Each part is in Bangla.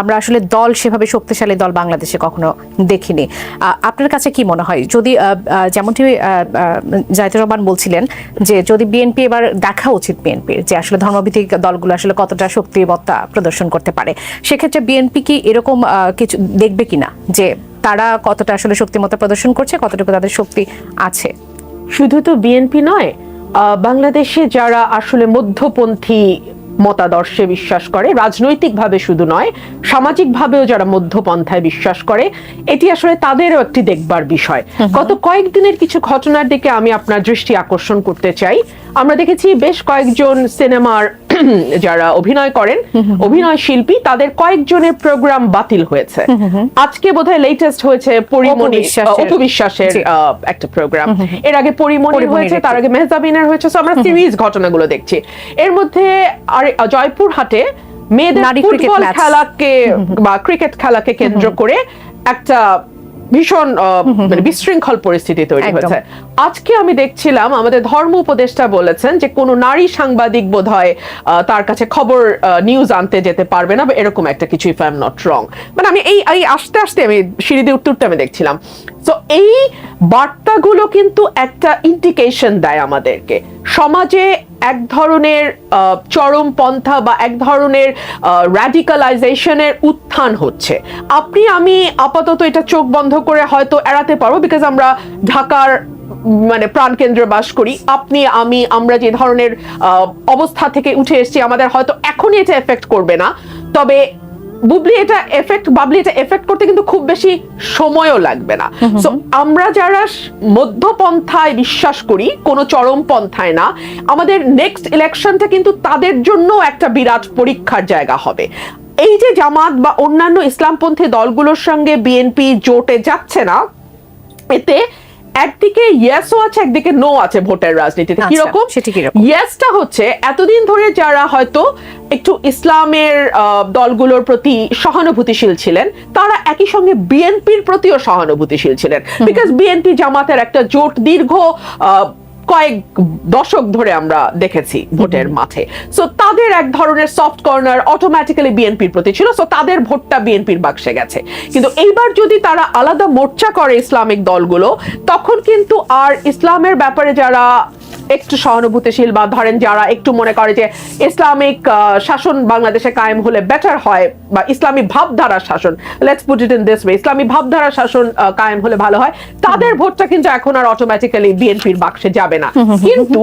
আমরা আসলে দল সেভাবে শক্তিশালী দল বাংলাদেশে কখনো দেখিনি। আপনার কাছে কি মনে হয়? যদি যেমনটি জাহিদুর রহমান বলছিলেন যে যদি বিএনপি এবার দেখা উচিত বিএনপির, যে আসলে ধর্মভিত্তিক দলগুলো আসলে কতটা শক্তিমত্তা প্রদর্শন করতে পারে, সেক্ষেত্রে বিএনপি কি এরকম কিছু দেখবে কিনা? যে তারা কতটা আসলে শক্তিমত্তা প্রদর্শন করছে, কতটুকু তাদের শক্তি আছে? শুধু তো বিএনপি নয় বাংলাদেশে যারা আসলে মধ্যপন্থী মতাদর্শে বিশ্বাস করে রাজনৈতিকভাবে শুধু নয় সামাজিকভাবেও যারা মধ্যপন্থায় বিশ্বাস করে এটি আসলে তাদেরও একটি দেখবার বিষয়। গত কয়েকদিনের কিছু ঘটনার দিকে আমি আপনার দৃষ্টি আকর্ষণ করতে চাই। আমরা দেখেছি বেশ কয়েকজন সিনেমার যারা অভিনয় করেন অভিনয় শিল্পী তাদের কয়েকজনের প্রোগ্রাম বাতিল হয়েছে। আজকে বোধহয় লেটেস্ট হয়েছে পরিমণি বিশ্বাসের- অপু বিশ্বাসের জি। আহ, একটা প্রোগ্রাম এর আগে পরিমণির হয়েছে তার আগে মেহজাবিনের হয়েছে। So আমরা সিরিজ ঘটনাগুলো দেখছি। এর মধ্যে আর জয়পুরহাটে মেয়েদের ফুটবল খেলাকে বা ক্রিকেট খেলাকে কেন্দ্র করে একটা ভীষণ মানে বিশৃঙ্খল পরিস্থিতি তৈরি হয়েছে। আজকে আমি দেখছিলাম আমাদের ধর্ম উপদেষ্টা বলেছেন যে কোনো নারী সাংবাদিক বোধ হয় তার কাছে খবর নিউজ আনতে যেতে পারবে না বা এরকম একটা কিছু if I am not wrong মানে আমি এই এই আস্তে আস্তে আমি সিঁড়িতে উত্তরটা আমি দেখছিলাম। তো এই বার্তাগুলো কিন্তু একটা ইন্ডিকেশন দেয় আমাদেরকে। সমাজে এক ধরনের চরম পন্থা বা এক ধরনের র্যাডিকালাইজেশনের উত্থান হচ্ছে। আপনি, আমি আপাতত এটা চোখ বন্ধ করে হয়তো এড়াতে পারব বিকজ আমরা ঢাকার মানে প্রাণকেন্দ্রে বাস করি। আপনি, আমি, আমরা যে ধরনের অবস্থা থেকে উঠে এসেছি, আমাদের হয়তো এখনই এটা এফেক্ট করবে না। তবে বুবলি এটা এফেক্ট বাবলি এটা এফেক্ট করতে কিন্তু খুব বেশি সময়ও লাগবে না। সো আমরা যারা মধ্যপন্থায় বিশ্বাস করি কোনো চরম পন্থায় না আমাদের নেক্সট ইলেকশনটা কিন্তু তাদের জন্য একটা বিরাট পরীক্ষার জায়গা হবে। এই যে জামাত বা অন্যান্য ইসলামপন্থী দলগুলোর সঙ্গে বিএনপি জোটে যাচ্ছে না এতে একদিকে ইয়েসও আছে একদিকে নো আছে ভোটের রাজনীতিতে। আচ্ছা, কীরকম? ইয়েসটা হচ্ছে এতদিন ধরে যারা হয়তো একটু ইসলামের আহ, দলগুলোর প্রতি সহানুভূতিশীল ছিলেন তারা একই সঙ্গে বিএনপির প্রতিও সহানুভূতিশীল ছিলেন। বিকজ বিএনপি জামাতের একটা জোট দীর্ঘ আহ, কয়েক দশক ধরে আমরা দেখেছি ভোটের মাঠে। সো তাদের এক ধরনের সফট কর্নার অটোমেটিক্যালি বিএনপির প্রতি ছিল সো তাদের ভোটটা বিএনপির বাক্সে গেছে। কিন্তু এইবার যদি তারা আলাদা মোর্চা করে ইসলামিক দলগুলো তখন কিন্তু আর ইসলামের ব্যাপারে যারা একটু সহানুভূতিশীল বা ধরেন যারা একটু মনে করে যে ইসলামিক শাসন বাংলাদেশে কায়েম হলে বেটার হয় বা ইসলামী ভাবধারার শাসন। Let's put it in this way ইসলামী ভাবধারার শাসন কায়েম হলে ভালো হয়। তাদের ভোটটা কিন্তু এখন আর অটোমেটিক্যালি বিএনপির বাক্সে যাবে না। কিন্তু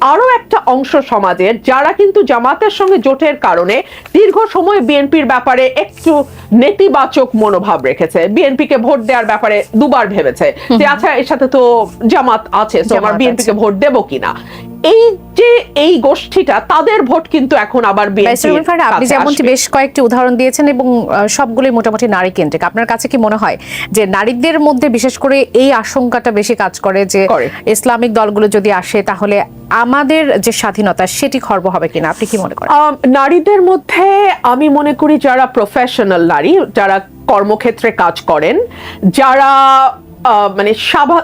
আরও একটা অংশ সমাজের যারা কিন্তু জামাতের সঙ্গে জোটের কারণে দীর্ঘ সময় বিএনপির ব্যাপারে একটু নেতিবাচক মনোভাব রেখেছে। বিএনপিকে ভোট দেওয়ার ব্যাপারে দুবার ভেবেছে যে আচ্ছা এর সাথে তো জামাত আছে তো আমার বিএনপিকে ভোট দেবো কিনা? এই যে এই গোষ্ঠীটা তাদের ভোট কিন্তু এখন আবার আপনি যেমনটি বেশ কয়েকটি উদাহরণ দিয়েছেন এবং সবগুলোই মোটামুটি নারী কেন্দ্রিক আপনার কাছে কি মনে হয় যে নারীদের মধ্যে বিশেষ করে এই আশঙ্কাটা বেশি কাজ করে যে ইসলামিক দলগুলো যদি আসে তাহলে আমাদের যে স্বাধীনতা সেটি খর্ব হবে কিনা? আপনি কি মনে করেন? নারীদের মধ্যে আমি মনে করি যারা প্রফেশনাল নারী যারা কর্মক্ষেত্রে কাজ করেন যারা আহ, মানে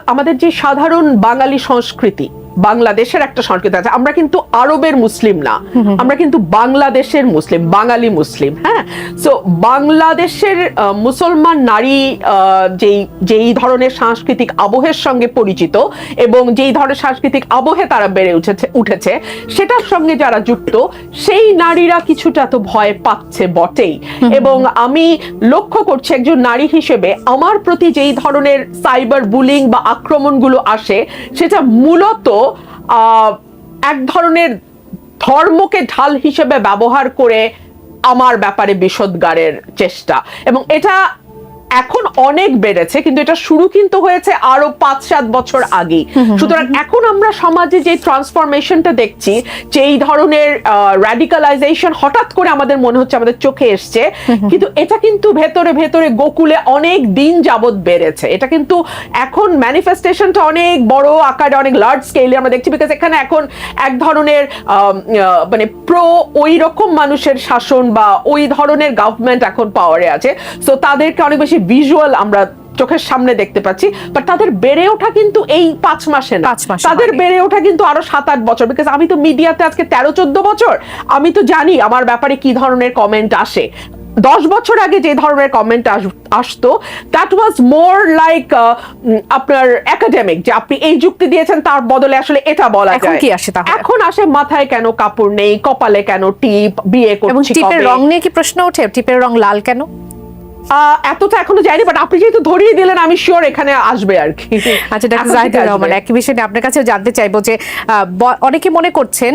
আমাদের যে সাধারণ বাঙালি সংস্কৃতি বাংলাদেশের একটা সংস্কৃতি আছে। আমরা কিন্তু আরবের মুসলিম না। আমরা কিন্তু বাংলাদেশের মুসলিম বাঙালি মুসলিম হ্যাঁ? সো বাংলাদেশের মুসলমান নারী আহ, যেই যেই ধরনের সাংস্কৃতিক আবহের সঙ্গে পরিচিত এবং যেই ধরনের সাংস্কৃতিক আবহে তারা বেড়ে উঠেছে উঠেছে সেটার সঙ্গে যারা যুক্ত সেই নারীরা কিছুটা তো ভয় পাচ্ছে বটেই। এবং আমি লক্ষ্য করছি একজন নারী হিসেবে আমার প্রতি যেই ধরনের সাইবার বুলিং বা আক্রমণগুলো আসে সেটা মূলত এক ধরনের ধর্মকে ঢাল হিসেবে ব্যবহার করে আমার ব্যাপারে বিশদগারের চেষ্টা। এবং এটা এখন অনেক বেড়েছে কিন্তু এটা শুরু কিন্তু হয়েছে আরও পাঁচ সাত বছর আগে। সুতরাং এখন আমরা সমাজে যে ট্রান্সফরমেশনটা দেখছি যে এই ধরনের র্যাডিকালাইজেশন হঠাৎ করে আমাদের মনে হচ্ছে আমাদের চোখে এসছে কিন্তু এটা কিন্তু ভেতরে ভেতরে গোকুলে অনেক দিন যাবত বেড়েছে। এটা কিন্তু এখন ম্যানিফেস্টেশনটা অনেক বড় আকারে অনেক লার্জ স্কেলে আমরা দেখছি বিকজ এখানে এখন এক ধরনের মানে প্রো ওই রকম মানুষের শাসন বা ওই ধরনের গভর্নমেন্ট এখন পাওয়ারে আছে। সো তাদেরকে অনেক বেশি ভিজুয়াল আমরা চোখের সামনে দেখতে পাচ্ছি বাট তাদের বেড়ে ওঠা কিন্তু এই পাঁচ মাসে না। তাদের বেড়ে ওঠা কিন্তু আরও সাত আট বছর বিকজ আমি তো মিডিয়াতে আজকে তেরো চোদ্দ বছর আমি তো জানি আমার ব্যাপারে কি ধরনের কমেন্ট আসে। দশ বছর আগে যে ধরনের কমেন্ট আসতো দ্যাট ওয়াজ মোর লাইক আপনার একাডেমিক যে আপনি এই যুক্তি দিয়েছেন তার বদলে আসলে এটা বলা যায়। কি আসে তাহলে? এখন আসে মাথায় কেন কাপড় নেই কপালে কেন টিপ বিয়ে করছি টিপের রং নিয়ে কি প্রশ্ন ওঠে? টিপের রং লাল কেন? আহ, এতটা এখনও যায়নি বাট আপনি যেহেতু ধরিয়ে দিলেন আমি শিওর এখানে আসবে আর কি। আচ্ছা ডাক্তার জাহিদুর রহমান একই বিষয়ে আপনার কাছে জানতে চাইব যে অনেকে মনে করছেন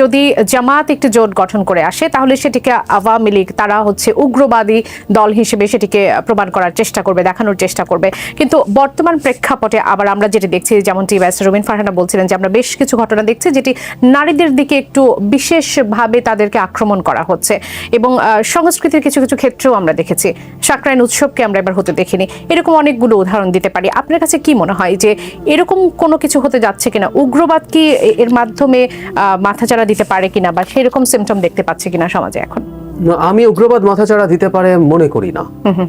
যদি জামাত একটি জোট গঠন করে আসে তাহলে সেটিকে আওয়ামী লীগ তারা হচ্ছে উগ্রবাদী দল হিসেবে সেটিকে প্রমাণ করার চেষ্টা করবে দেখানোর চেষ্টা করবে। কিন্তু বর্তমান প্রেক্ষাপটে আবার আমরা যেটি দেখছি যেমনটি ব্যাস রবিন ফারহানা বলছিলেন যে আমরা বেশ কিছু ঘটনা দেখছি যেটি নারীদের দিকে একটু বিশেষভাবে তাদেরকে আক্রমণ করা হচ্ছে। এবং আহ, সংস্কৃতির কিছু কিছু ক্ষেত্রেও আমরা দেখেছি। সাকরাইন উৎসবকে আমরা এবার হতে দেখিনি। এরকম অনেকগুলো উদাহরণ দিতে পারি। আপনার কাছে কি মনে হয় যে এরকম কোনো কিছু হতে যাচ্ছে কিনা? উগ্রবাদ কি এর মাধ্যমে মাথাচাড়া দিতে পারে কিনা বা সেরকম সিমটম দেখতে পাচ্ছে কিনা সমাজে এখন? আমি উগ্রবাদ মাথাচাড়া দিতে পারে মনে করি না।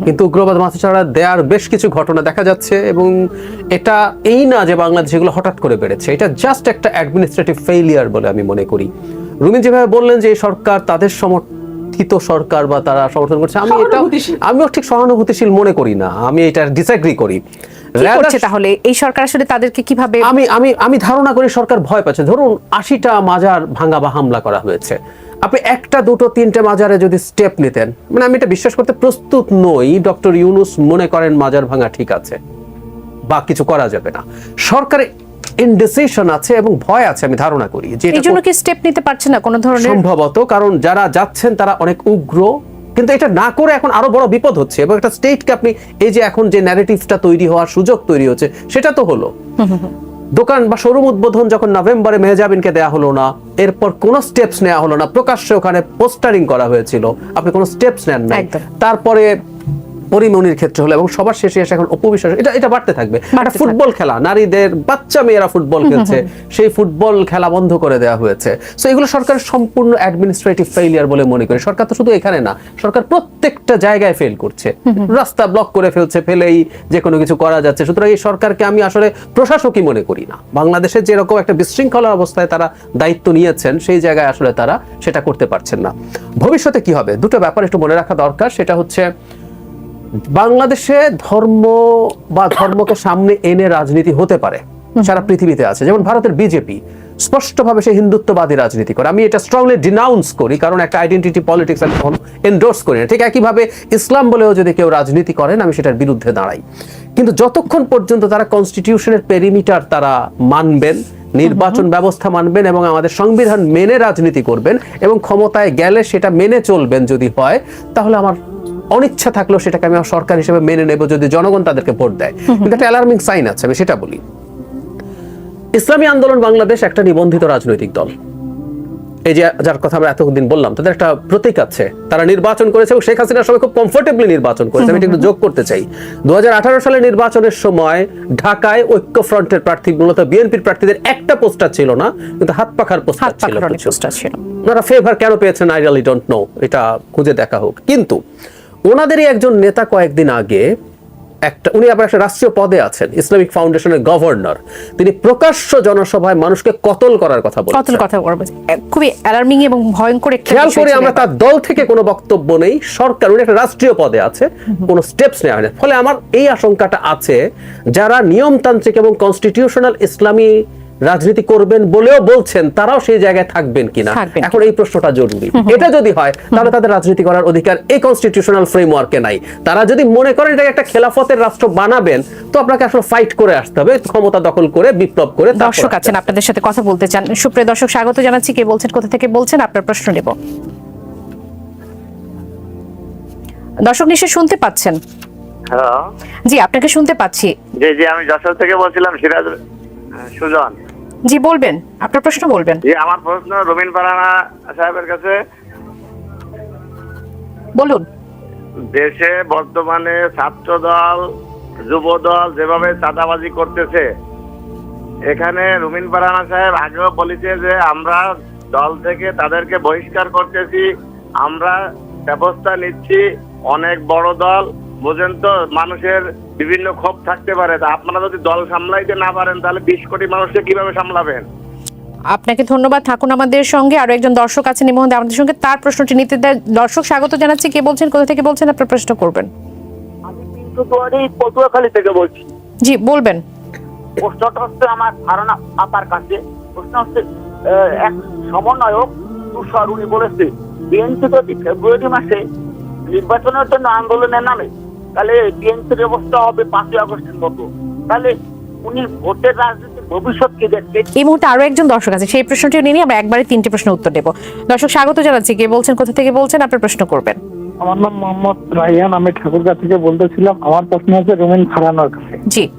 কিন্তু উগ্রবাদ মাথাচাড়া দেওয়ার বেশ কিছু ঘটনা দেখা যাচ্ছে এবং এটা এই না যে বাংলাদেশ এগুলো হঠাৎ করে বেড়েছে। এটা জাস্ট একটা অ্যাডমিনিস্ট্রেটিভ ফেইলিয়ার বলে আমি মনে করি। রুমিন যেভাবে বললেন যে সরকার তাদের সমর্থিত সরকার বা তারা সমর্থন করছে আমি এটা। আমিও ঠিক সহানুভূতিশীল মনে করি না আমি এটা ডিসএগ্রি করি। করছে তাহলে? এই সরকার আসলে তাদেরকে কীভাবে আমি আমি আমি ধারণা করি সরকার ভয় পাচ্ছে। ধরুন আশিটা মাজার ভাঙা বা হামলা করা হয়েছে। আপনি একটা দুটো তিনটে মাজারে যদি স্টেপ নিতেন মানে আমি এটা বিশ্বাস করতে প্রস্তুত নই ডক্টর ইউনুস মনে করেন মাজার ভাঙা ঠিক আছে বা কিছু করা যাবে না। সরকারের ইনডিসিশন আছে এবং ভয় আছে আমি ধারণা করি যে এই জন্য কি স্টেপ নিতে পারছে না কোনো ধরনের? সম্ভবত কারণ যারা যাচ্ছেন তারা অনেক উগ্র কিন্তু এটা না করে এখন আরও বড় বিপদ হচ্ছে। এবং একটা স্টেটকে আপনি এই যে এখন যে ন্যারেটিভটা তৈরি হওয়ার সুযোগ তৈরি হচ্ছে সেটা তো হলো। দোকান বা শোরুম উদ্বোধন যখন নভেম্বরে মেহজাবিনকে দেয়া হলো না এরপর কোনো স্টেপস নেওয়া হলো না প্রকাশ্যে ওখানে পোস্টারিং করা হয়েছিল। আপনি কোনো স্টেপস নেন না তারপরে পরিমনির ক্ষেত্রে হলো এবং সবার শেষে এসে এখন অপবিশ্বাস এটা এটা বাড়তে থাকবে। একটা ফুটবল খেলা নারীদের বাচ্চা মেয়েরা ফুটবল খেলছে সেই ফুটবল খেলা বন্ধ করে দেওয়া হয়েছে। সো এগুলো সরকারের সম্পূর্ণ অ্যাডমিনিস্ট্রেটিভ ফেলিয়ার বলে মনে করি। সরকার তো শুধু এখানে না সরকার প্রত্যেকটা জায়গায় ফেল করছে। রাস্তা ব্লক করে ফেলছে ফেলেই যে কোনো কিছু করা যাচ্ছে। সুতরাং এই সরকারকে আমি আসলে প্রশাসকই মনে করি না। বাংলাদেশের যেরকম একটা বিশৃঙ্খলার অবস্থায় তারা দায়িত্ব নিয়েছেন সেই জায়গায় আসলে তারা সেটা করতে পারছেন না। ভবিষ্যতে কি হবে? দুটো ব্যাপার একটু মনে রাখা দরকার। সেটা হচ্ছে বাংলাদেশে ধর্ম বা ধর্মকে সামনে এনে রাজনীতি হতে পারে, সারা পৃথিবীতে আছে। যেমন ভারতের বিজেপি স্পষ্টভাবে সে হিন্দুত্ববাদী রাজনীতি করে। আমি এটা স্ট্রংলি ডিনাউন্স করি, কারণ একটা আইডেন্টিটি পলিটিক্স আমি কখনো এন্ডোর্স করি না। ঠিক একইভাবে ইসলাম বলেও যদি কেউ রাজনীতি করেন, আমি সেটার বিরুদ্ধে দাঁড়াই। কিন্তু যতক্ষণ পর্যন্ত তারা কনস্টিটিউশনের পেরিমিটার তারা মানবেন, নির্বাচন ব্যবস্থা মানবেন এবং আমাদের সংবিধান মেনে রাজনীতি করবেন এবং ক্ষমতায় গেলে সেটা মেনে চলবেন যদি হয়, তাহলে আমার অনিচ্ছা থাকলেও সেটাকে আমি সরকার হিসেবে মেনে নেব যদি জনগণ তাদেরকে ভোট দেয়। কিন্তু একটা অ্যালার্মিং সাইন আছে আমি সেটা বলি। ইসলামী আন্দোলন বাংলাদেশ একটা নিবন্ধিত রাজনৈতিক দল। এই যে যার কথা আমরা এতদিন বললাম তাদের একটা প্রতীক আছে। তারা নির্বাচন করেছে এবং শেখ হাসিনা সবাই খুব কমফোর্টেবলি নির্বাচন করেছে। আমি একটু যোগ করতে চাই। দুহাজার আঠারো সালে নির্বাচনের সময় ঢাকায় ঐক্য ফ্রন্টের প্রার্থী মূলত বিএনপির প্রার্থীদের একটা পোস্টার ছিল না কিন্তু হাত পাখার। পোস্টার ছিল ওনারা ফেভার কেন পেয়েছেন আই রিয়ালি ডোন্ট নো এটা খুঁজে দেখা হোক। কিন্তু ওনাদেরই একজন নেতা কয়েকদিন আগে একটা উনি আবার একটা রাষ্ট্রীয় পদে আছেন ইসলামিক ফাউন্ডেশনের গভর্নর। তিনি প্রকাশ্য জনসভায় মানুষকে কতল করার কথা কতল কথা খুবই অ্যালার্মিং এবং ভয়ঙ্কর একটা খেয়াল করি আমরা তার দল থেকে কোনো বক্তব্য নেই সরকার উনি একটা রাষ্ট্রীয় পদে আছে কোনো স্টেপস নেওয়া হয়নি। ফলে আমার এই আশঙ্কাটা আছে যারা নিয়মতান্ত্রিক এবং কনস্টিটিউশনাল ইসলামী রাজনীতি করবেন বলেও বলছেন তারাও সেই জায়গায় থাকবেন কিনা? এখন এই প্রশ্নটা জরুরি। এটা যদি হয় তাহলে তাদের রাজনীতি করার অধিকার এই কনস্টিটিউশনাল ফ্রেমওয়ার্কে নাই। তারা যদি মনে করেন এটাকে একটা খেলাফতের রাষ্ট্র বানাবেন তো আপনাকে আসলে ফাইট করে আসতে হবে ক্ষমতা দখল করে বিপ্লব করে দর্শক আছেন আপনাদের সাথে কথা বলতে চান। সুপ্রিয় দর্শক স্বাগত জানাচ্ছি। কে বলছেন কোথা থেকে বলছেন? আপনার প্রশ্ন নেব। দর্শক নিশ্চয় শুনতে পাচ্ছেন? হ্যালো। জি আপনাকে শুনতে পাচ্ছি। জি জি আমি যশোর থেকে বলছিলাম সিরাজ সুজন। জি বলবেন। আপনার প্রশ্ন বলবেন। জি আমার প্রশ্ন রবিন পারানা সাহেবের কাছে। বলুন। দেশে বর্তমানে ছাত্র দল যুব দল যেভাবে চাঁদাবাজি করতেছে এখানে রুমিন পারানা সাহেব আগেও বলেছে যে আমরা দল থেকে তাদেরকে বহিষ্কার করতেছি আমরা ব্যবস্থা নিচ্ছি অনেক বড় দল বুঝেন তো মানুষের বিভিন্ন ক্ষোভ থাকতে পারে। তা আপনারা যদি দল সামলাইতে না পারেন তাহলে বিশ কোটি মানুষকে কীভাবে সামলাবেন? আপনাকে ধন্যবাদ। থাকুন আমাদের সঙ্গে। আরও একজন দর্শক আছেন এই মুহূর্তে আমাদের সঙ্গে তার প্রশ্নটি নিতে দেয় দর্শক স্বাগত জানাচ্ছি। কে বলছেন কোথা থেকে বলছেন আপনার প্রশ্ন করবেন। আমি কিন্তু তোয়ারি পটুয়াখালী থেকে বলছি। জি বলবেন। প্রশ্নটা হচ্ছে আমার ধারণা আপার কাছে। প্রশ্ন হচ্ছে আহ, এক সমন্বয়ক তুষার উনি বলেছে বিএনপি যদি ফেব্রুয়ারি মাসে নির্বাচনের জন্য আন্দোলনের নামে তাহলে বিএনপির অবস্থা হবে পাঁচই আগস্টের মতো। তাহলে উনি ভোটের রাজনীতির ভবিষ্যৎ কি দেখতে এই মুহূর্তে আরও একজন দর্শক আছে সেই প্রশ্নটিও নিয়ে আমরা একবারে তিনটে প্রশ্ন উত্তর দেব। দর্শক স্বাগত জানাচ্ছি। কে বলছেন কোথা থেকে বলছেন? আপনার প্রশ্ন করবেন। আমার নাম মোহাম্মদ রাইয়ান আমি ঠাকুরগা থেকে বলতেছিলাম। আমার প্রশ্ন হচ্ছে রুমিন ফারানোর কাছে। জি।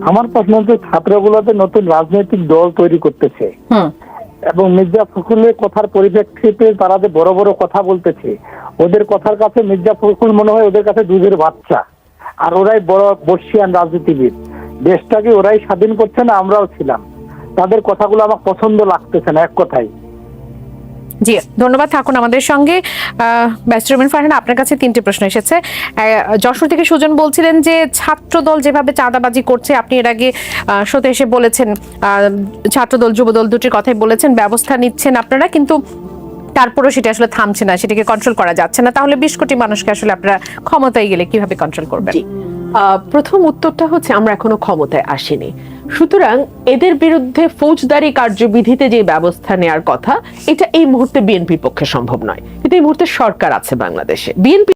আমার প্রশ্ন হচ্ছে ছাত্রগুলোতে নতুন রাজনৈতিক দল তৈরি করতেছে। হুম। এবং মির্জা ফখরুলের কথার পরিপ্রেক্ষিতে তারা যে বড় বড় কথা বলতেছে, ওদের কথার কাছে মির্জা ফখরুল মনে হয় ওদের কাছে দুধের বাচ্চা। আর ওরাই বড় বর্ষিয়ান রাজনীতিবিদ। দেশটাকে ওরাই স্বাধীন করছে না, আমরাও ছিলাম। তাদের কথাগুলো আমার পছন্দ লাগতেছে না, এক কথাই জি, ধন্যবাদ থাকুন আমাদের সঙ্গে। ব্যস্ত ফারহান, আপনার কাছে তিনটে প্রশ্ন এসেছে। যশোর থেকে সুজন বলছিলেন যে, ছাত্রদল যেভাবে চাঁদাবাজি করছে, আপনি এর আগে শোতে এসে বলেছেন ছাত্রদল, যুবদল দুটির কথাই বলেছেন, ব্যবস্থা নিচ্ছেন আপনারা, কিন্তু তারপরেও সেটা আসলে থামছে না, সেটাকে কন্ট্রোল করা যাচ্ছে না। তাহলে বিশ কোটি মানুষকে আসলে আপনারা ক্ষমতায় গেলে কীভাবে কন্ট্রোল করবেন? প্রথম উত্তরটা হচ্ছে, আমরা এখনও ক্ষমতায় আসিনি। সুতরাং এদের বিরুদ্ধে ফৌজদারি কার্যবিধিতে যে ব্যবস্থা নেয়ার কথা, এটা এই মুহূর্তে বিএনপির পক্ষে সম্ভব নয়। কিন্তু এই মুহূর্তে সরকার আছে বাংলাদেশে। বিএনপি